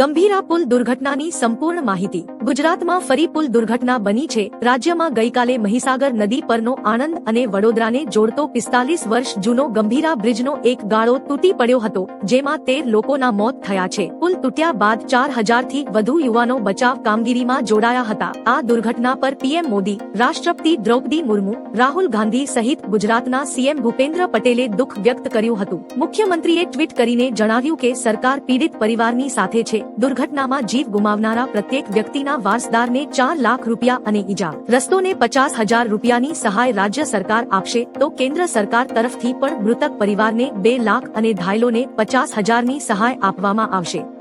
ગંભીરા પુલ દુર્ઘટનાની સંપૂર્ણ માહિતી. ગુજરાતમાં ફરી પુલ દુર્ઘટના બની છે. રાજ્યમાં ગઈકાલે મહીસાગર નદી પરનો આણંદ અને વડોદરાને જોડતો પિસ્તાલીસ વર્ષ જૂનો ગંભીરા બ્રિજનો એક ગાળો તૂટી પડ્યો હતો, જેમાં તેર લોકોના મોત થયા છે. પુલ તૂટ્યા બાદ ચાર હજારથી વધુ યુવાનો બચાવ કામગીરીમાં જોડાયા હતા. આ દુર્ઘટના પર પીએમ મોદી, રાષ્ટ્રપતિ દ્રૌપદી મુર્મુ, રાહુલ ગાંધી સહિત ગુજરાતના સીએમ ભૂપેન્દ્ર પટેલે દુઃખ વ્યક્ત કર્યું હતું. મુખ્યમંત્રીએ ટ્વીટ કરીને જણાવ્યું કે સરકાર પીડિત પરિવારની સાથે છે. દુર્ઘટનામાં જીવ ગુમાવનારા પ્રત્યેક વ્યક્તિના વારસદારને ચાર લાખ રૂપિયા અને ઈજા. રસ્તોને પચાસ હજાર રૂપિયાની સહાય રાજ્ય સરકાર આપશે તો કેન્દ્ર સરકાર તરફથી પણ મૃતક પરિવારને બે લાખ અને ઘાયલોને પચાસ હજારની સહાય આપવામાં આવશે.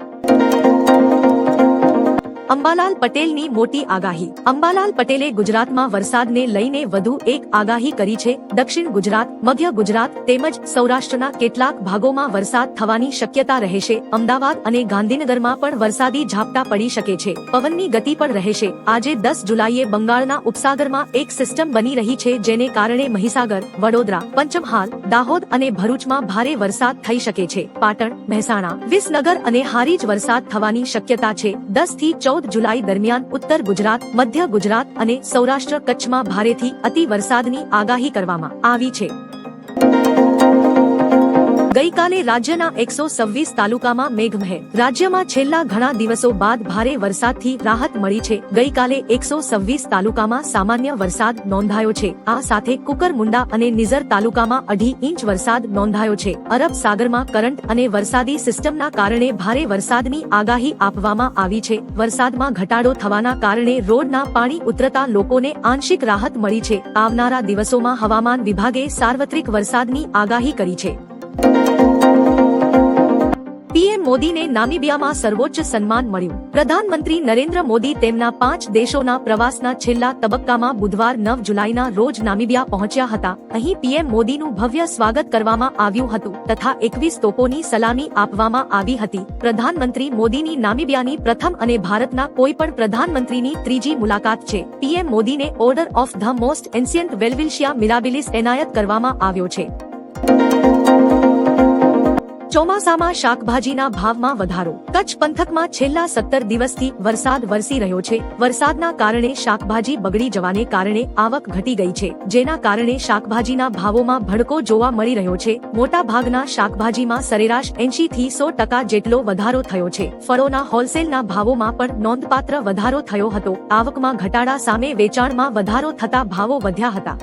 અંબાલાલ પટેલની મોટી આગાહી. અંબાલાલ પટેલે ગુજરાતમાં વરસાદને લઈને વધુ એક આગાહી કરી છે. દક્ષિણ ગુજરાત, મધ્ય ગુજરાત તેમજ સૌરાષ્ટ્રના કેટલાક ભાગોમાં વરસાદ થવાની શક્યતા રહેશે અમદાવાદ અને ગાંધીનગરમાં પણ વરસાદી ઝાપટા પડી શકે છે. પવનની ગતિ પણ રહેશે આજે દસ જુલાઈએ બંગાળના ઉપસાગરમાં એક સિસ્ટમ બની રહી છે જેને કારણે મહીસાગર, વડોદરા, પંચમહાલ, દાહોદ અને ભરૂચમાં ભારે વરસાદ થઈ શકે છે. પાટણ, મહેસાણા, વિસનગર અને હારીજ વરસાદ થવાની શક્યતા છે. દસથી ચૌદ જુલાઈ દરમિયાન ઉત્તર ગુજરાત, મધ્ય ગુજરાત અને સૌરાષ્ટ્ર કચ્છમાં ભારેથી અતિ વરસાદની આગાહી કરવામાં આવી છે. ગઈકાલે રાજ્યના એકસો સવ્વીસ તાલુકામાં મેઘમહેર. રાજ્યમાં છેલ્લા ઘણા દિવસો બાદ ભારે વરસાદથી રાહત મળી છે. ગઈકાલે એકસો સવ્વીસ તાલુકામાં સામાન્ય વરસાદ નોંધાયો છે. આ સાથે કુકરમુંડા અને નિઝર તાલુકામાં અઢી ઇંચ વરસાદ નોંધાયો છે. અરબ સાગરમાં કરંટ અને વરસાદી સિસ્ટમના કારણે ભારે વરસાદની આગાહી આપવામાં આવી છે. વરસાદમાં ઘટાડો થવાના કારણે રોડના પાણી ઉતરતા લોકોને આંશિક રાહત મળી છે. આવનારા દિવસોમાં હવામાન વિભાગે સાર્વત્રિક વરસાદની આગાહી કરી છે. પીએમ મોદીને નામિબિયામાં સર્વોચ્ચ સન્માન મળ્યું. પ્રધાનમંત્રી નરેન્દ્ર મોદી તેમના પાંચ દેશોના પ્રવાસના છેલ્લા તબક્કામાં બુધવાર નવ જુલાઈના રોજ નામિબિયા પહોંચ્યા હતા. અહીં પીએમ મોદીનું ભવ્ય સ્વાગત કરવામાં આવ્યું હતું તથા એકવીસ તોપોની સલામી આપવામાં આવી હતી. પ્રધાનમંત્રી મોદીની નામિબિયાની પ્રથમ અને ભારતના કોઈ પણ પ્રધાનમંત્રીની ત્રીજી મુલાકાત છે. પીએમ મોદીને order of the most ancient Welwitschia mirabilis એનાયત કરવામાં આવ્યો છે. ચોમાસામાં શાકભાજીના ભાવમાં વધારો. કચ્છ પંથકમાં છેલ્લા સત્તર દિવસથી વરસાદ વરસી રહ્યો છે. વરસાદના કારણે શાકભાજી બગડી જવાને કારણે આવક ઘટી ગઈ છે. જેના કારણે શાકભાજીના ભાવોમાં ભડકો જોવા મળી રહ્યો છે. મોટા ભાગના શાકભાજીમાં સરેરાશ એંશી થી સો ટકા જેટલો વધારો થયો છે. ફળોના હોલસેલના ભાવોમાં પણ નોંધપાત્ર વધારો થયો હતો. આવકમાં ઘટાડા સામે વેચાણમાં વધારો થતા ભાવો વધ્યા હતા.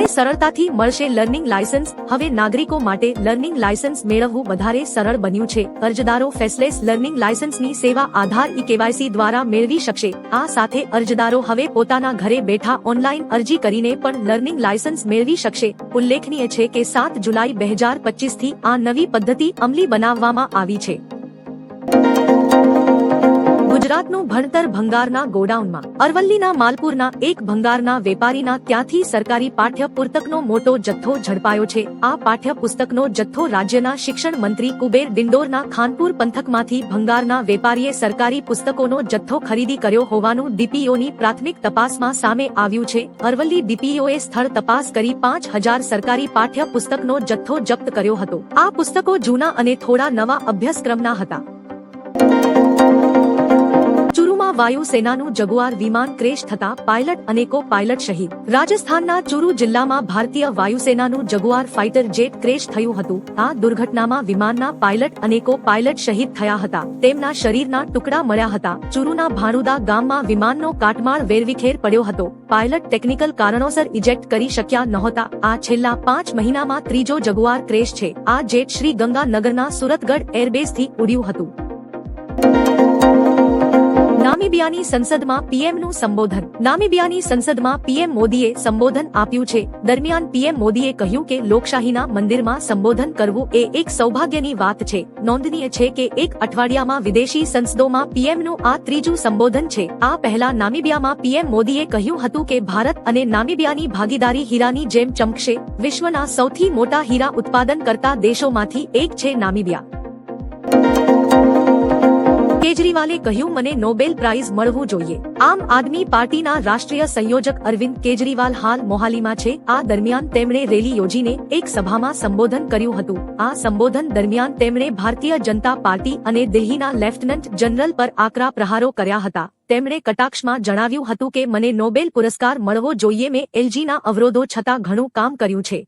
હવે સરળતાથી મળશે લર્નિંગ લાયસન્સ. હવે નાગરિકો માટે લર્નિંગ લાયસન્સ મેળવવું વધારે સરળ બન્યું છે. અરજદારો ફેસલેસ લર્નિંગ લાયસન્સની સેવા આધાર ઈ કેવાયસી દ્વારા મેળવી શકશે. આ સાથે અરજદારો હવે પોતાના ઘરે બેઠા ઓનલાઈન અરજી કરીને પણ લર્નિંગ લાયસન્સ મેળવી શકશે. ઉલ્લેખનીય છે કે સાત જુલાઈ બે હજાર પચીસથી આ નવી પદ્ધતિ અમલી બનાવવામાં આવી છે. ગુજરાતનું ભણતર ભંગારના ગોડાઉનમાં, અરવલ્લીના માલપુરના એક ભંગારના વેપારીના ત્યાંથી સરકારી પાઠ્ય પુસ્તકનો મોટો જથ્થો ઝડપાયો છે. આ પાઠ્ય પુસ્તકનો જથ્થો રાજ્યના શિક્ષણ મંત્રી કુબેર ડિંડોરના ખાનપુર પંથકમાંથી ભંગારના વેપારીએ સરકારી પુસ્તકોનો જથ્થો ખરીદી કર્યો હોવાનું ડીપીઓની પ્રાથમિક તપાસમાં સામે આવ્યું છે. અરવલ્લી ડીપીઓએ સ્થળ તપાસ કરી પાંચ હજાર સરકારી પાઠ્ય પુસ્તકનો જથ્થો જપ્ત કર્યો હતો. આ પુસ્તકો જૂના અને થોડા નવા અભ્યાસક્રમના હતા. ચુરુમાં વાયુસેનાનું જગુઆર વિમાન ક્રેશ થતા પાયલટ અને કો પાયલટ શહીદ. રાજસ્થાનના ચુરુ જિલ્લામાં ભારતીય વાયુસેનાનું જગુઆર ફાઇટર જેટ ક્રેશ થયું હતું. આ દુર્ઘટનામાં વિમાનના પાયલટ અને કો પાયલટ શહીદ થયા હતા. તેમના શરીરના ટુકડા મળ્યા હતા. ચુરુના ભાણુદા ગામમાં વિમાનનો કાટમાળ વેરવિખેર પડ્યો હતો. પાયલટ ટેકનિકલ કારણોસર ઇજેક્ટ કરી શક્યા નહોતા. આ છેલ્લા પાંચ મહિનામાં ત્રીજો જગુઆર ક્રેશ છે. આ જેટ શ્રી ગંગાનગરના સુરતગઢ એરબેઝથી ઉડ્યું હતું. નામીબિયાની સંસદમાં પીએમનું સંબોધન. નામિબિયાની સંસદમાં પીએમ મોદીએ સંબોધન આપ્યું છે. દરમિયાન પીએમ મોદીએ કહ્યું કે લોકશાહીના મંદિરમાં સંબોધન કરવું એ એક સૌભાગ્યની વાત છે. નોંધનીય છે કે એક અઠવાડિયામાં વિદેશી સંસદોમાં પીએમનું આ ત્રીજું સંબોધન છે. આ પહેલા નામિબિયામાં પીએમ મોદીએ કહ્યું હતું કે ભારત અને નામિબિયાની ભાગીદારી હીરાની જેમ ચમકશે. વિશ્વના સૌથી મોટા હીરા ઉત્પાદન કરતા દેશોમાંથી એક છે નામીબિયા. કેજરીવાલે કહ્યું, મને નોબેલ પ્રાઇઝ મળવું જોઈએ. આમ આદમી પાર્ટીના રાષ્ટ્રીય સંયોજક અરવિંદ કેજરીવાલ હાલ મોહાલીમાં છે. આ દરમિયાન તેમણે રેલી યોજીને એક સભામાં સંબોધન કર્યું હતું. આ સંબોધન દરમિયાન તેમણે ભારતીય જનતા પાર્ટી અને દિલ્હીના લેફ્ટનન્ટ જનરલ પર આકરા પ્રહારો કર્યા હતા. તેમણે કટાક્ષમાં જણાવ્યું હતું કે, મને નોબેલ પુરસ્કાર મળવો જોઈએ. મેં એલજીના અવરોધો છતાં ઘણું કામ કર્યું છે.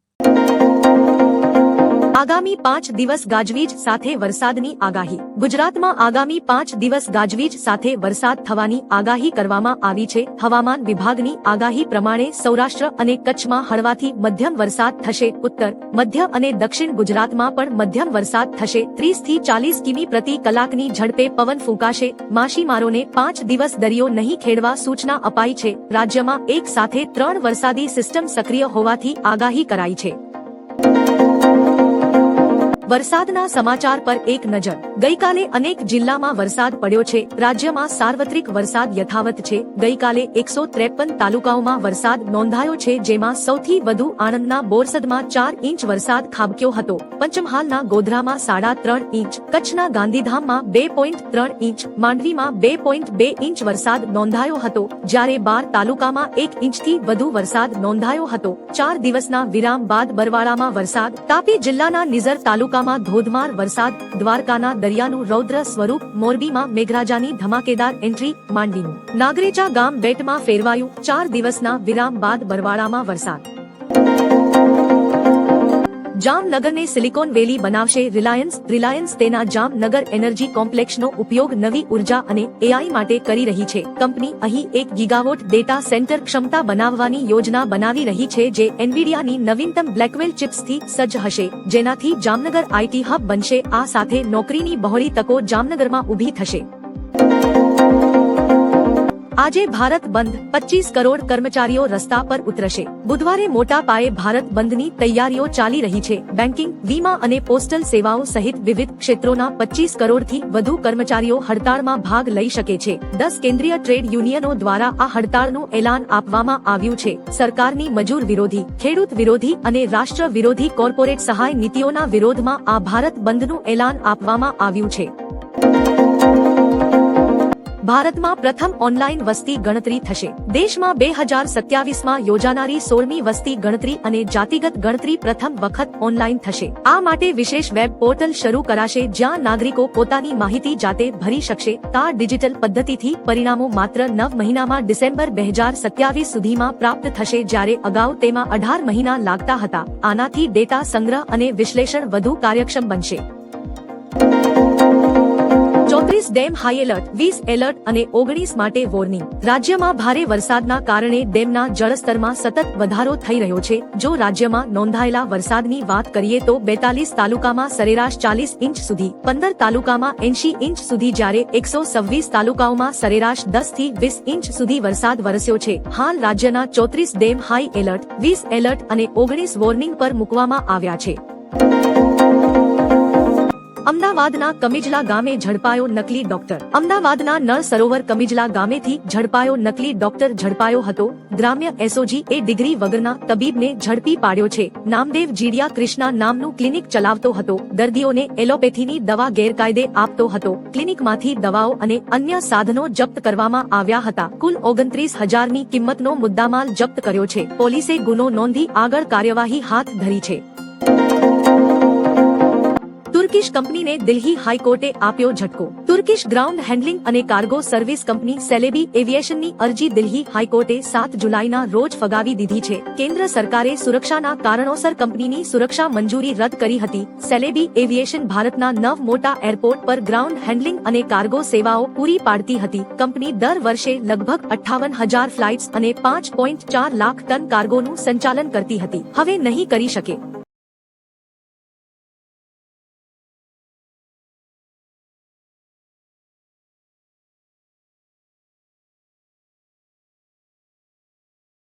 આગામી પાંચ દિવસ ગાજવીજ સાથે વરસાદની આગાહી. ગુજરાતમાં આગામી પાંચ દિવસ ગાજવીજ સાથે વરસાદ થવાની આગાહી કરવામાં આવી છે. હવામાન વિભાગની આગાહી પ્રમાણે સૌરાષ્ટ્ર અને કચ્છમાં હળવાથી મધ્યમ વરસાદ થશે. ઉત્તર, મધ્ય અને દક્ષિણ ગુજરાતમાં પણ મધ્યમ વરસાદ થશે. ત્રીસથી ચાલીસ કિમી પ્રતિ કલાકની ઝડપે પવન ફૂંકાશે. માછીમારોને પાંચ દિવસ દરિયો નહીં ખેડવા સૂચના અપાઈ છે. રાજ્યમાં એક સાથે ત્રણ વરસાદી સિસ્ટમ સક્રિય હોવાથી આગાહી કરાઈ છે. વરસાદના સમાચાર પર એક નજર. ગઈકાલે અનેક જિલ્લામાં વરસાદ પડ્યો છે. રાજ્યમાં સાર્વત્રિક વરસાદ યથાવત છે. ગઈકાલે એકસો ત્રેપન તાલુકાઓમાં વરસાદ નોંધાયો છે, જેમાં સૌથી વધુ આણંદના બોરસદમાં ચાર ઇંચ વરસાદ ખાબક્યો હતો. પંચમહાલના ગોધરામાં સાડા ત્રણ ઇંચ, કચ્છના ગાંધીધામમાં બે પોઈન્ટ ત્રણ ઇંચ, માંડવીમાં બે પોઈન્ટ બે ઇંચ વરસાદ નોંધાયો હતો. જ્યારે બાર તાલુકામાં એક ઇંચથી વધુ વરસાદ નોંધાયો હતો. ચાર દિવસના વિરામ બાદ બરવાળામાં વરસાદ. તાપી જિલ્લાના નિઝર તાલુકામાં ધોધમાર વરસાદ, દ્વારકાના દરિયાનું રૌદ્ર સ્વરૂપ, મોરબીમાં મેઘરાજાની ધમાકેદાર એન્ટ્રી, માંડવીનું. નાગરેચા ગામ બેટમાં ફેરવાયું ચાર દિવસના વિરામ બાદ બરવાળામાં વરસાદ. જામનગરને સિલિકોન વેલી બનાવશે. રિલાયન્સ રિલાયન્સ તેના જામનગર એનર્જી કોમ્પ્લેક્સનો ઉપયોગ નવી ઊર્જા અને એઆઈ માટે કરી રહી છે. કંપની અહીં એક ગીગાવોટ ડેટા સેન્ટર ક્ષમતા બનાવવાની યોજના બનાવી રહી છે જે એનવીડિયાની નવીનતમ બ્લેકવેલ ચિપ્સથી સજ્જ હશે. જેનાથી જામનગર આઈટી હબ બનશે. આ સાથે નોકરીની બહોળી તકો જામનગરમાં ઊભી થશે. આજે ભારત બંધ પચીસ કરોડ કર્મચારીઓ રસ્તા પર ઉતરશે. બુધવારે મોટા પાયે ભારત બંધની તૈયારીઓ ચાલી રહી છે. બેન્કિંગ, વીમા અને પોસ્ટલ સેવાઓ સહિત વિવિધ ક્ષેત્રોના પચીસ કરોડથી વધુ કર્મચારીઓ હડતાળમાં ભાગ લઈ શકે છે. દસ કેન્દ્રીય ટ્રેડ યુનિયનો દ્વારા આ હડતાળનું એલાન આપવામાં આવ્યું છે. સરકારની મજૂર વિરોધી, ખેડૂત વિરોધી અને રાષ્ટ્ર વિરોધી કોર્પોરેટ સહાય નીતિઓના વિરોધમાં આ ભારત બંધનું એલાન આપવામાં આવ્યું છે. ભારતમાં પ્રથમ ઓનલાઈન વસ્તી ગણતરી થશે. દેશમાં બે હજાર સત્યાવીસમાં યોજાનારી સોળમી વસ્તી ગણતરી અને જાતિગત ગણતરી પ્રથમ વખત ઓનલાઈન થશે. આ માટે વિશેષ વેબ પોર્ટલ શરૂ કરાશે જ્યાં નાગરિકો પોતાની માહિતી જાતે ભરી શકશે. તા ડિજિટલ પદ્ધતિથી પરિણામો માત્ર નવ મહિનામાં ડિસેમ્બર બે હજાર સત્યાવીસ સુધીમાં પ્રાપ્ત થશે જ્યારે અગાઉ તેમાં અઢાર મહિના લાગતા હતા. આનાથી ડેટા સંગ્રહ અને વિશ્લેષણ વધુ કાર્યક્ષમ બનશે. ચોત્રીસ ડેમ હાઈ એલર્ટ વીસ એલર્ટ અને ઓગણીસ માટે વોર્નિંગ રાજ્યમાં ભારે વરસાદના કારણે ડેમના જળસ્તરમાં સતત વધારો થઈ રહ્યો છે. જો રાજ્યમાં નોંધાયેલા વરસાદની વાત કરીએ તો બેતાલીસ તાલુકામાં સરેરાશ ચાલીસ ઇંચ સુધી, પંદર તાલુકામાં એંશી ઇંચ સુધી જ્યારે એકસો છવ્વીસ તાલુકાઓમાં સરેરાશ દસથી વીસ ઇંચ સુધી વરસાદ વરસ્યો છે. હાલ રાજ્યના ચોત્રીસ ડેમ હાઈ એલર્ટ વીસ એલર્ટ અને ઓગણીસ વોર્નિંગ પર મૂકવામાં આવ્યા છે. અમદાવાદના કમિજલા ગામે ઝડપાયો નકલી ડોક્ટર. અમદાવાદના નળ સરોવર કમિજલા ગામેથી ઝડપાયો નકલી ડોક્ટર ઝડપાયો હતો. ગ્રામ્ય એસઓજી એ ડિગ્રી વગરના તબીબને ઝડપી પાડ્યો છે. નામદેવ જીડિયા કૃષ્ણા નામનું ક્લિનિક ચલાવતો હતો. દર્દીઓને એલોપેથીની દવા ગેરકાયદે આપતો હતો. ક્લિનિકમાંથી દવાઓ અને અન્ય સાધનો જપ્ત કરવામાં આવ્યા હતા. કુલ ઓગણત્રીસ હજારની કિંમતનો મુદ્દામાલ જપ્ત કર્યો છે. પોલીસે ગુનો નોંધી આગળ કાર્યવાહી હાથ ધરી છે. તુર્કિશ કંપનીને દિલ્હી હાઈકોર્ટે આપ્યો ઝટકો. તુર્કીશ ગ્રાઉન્ડ હેન્ડલિંગ અને કાર્ગો સર્વિસ કંપની સેલેબી એવિએશનની અરજી દિલ્હી હાઈકોર્ટે સાત જુલાઈના રોજ ફગાવી દીધી છે. કેન્દ્ર સરકારે સુરક્ષાના કારણોસર કંપનીની સુરક્ષા મંજૂરી રદ કરી હતી. સેલેબી એવિએશન ભારતના નવ મોટા એરપોર્ટ પર ગ્રાઉન્ડ હેન્ડલિંગ અને કાર્ગો સેવાઓ પૂરી પાડતી હતી. કંપની દર વર્ષે લગભગ અઠ્ઠાવન હજાર ફ્લાઇટ્સ અને પાંચ પોઈન્ટ ચાર લાખ ટન કાર્ગોનું સંચાલન કરતી હતી. હવે નહીં કરી શકે.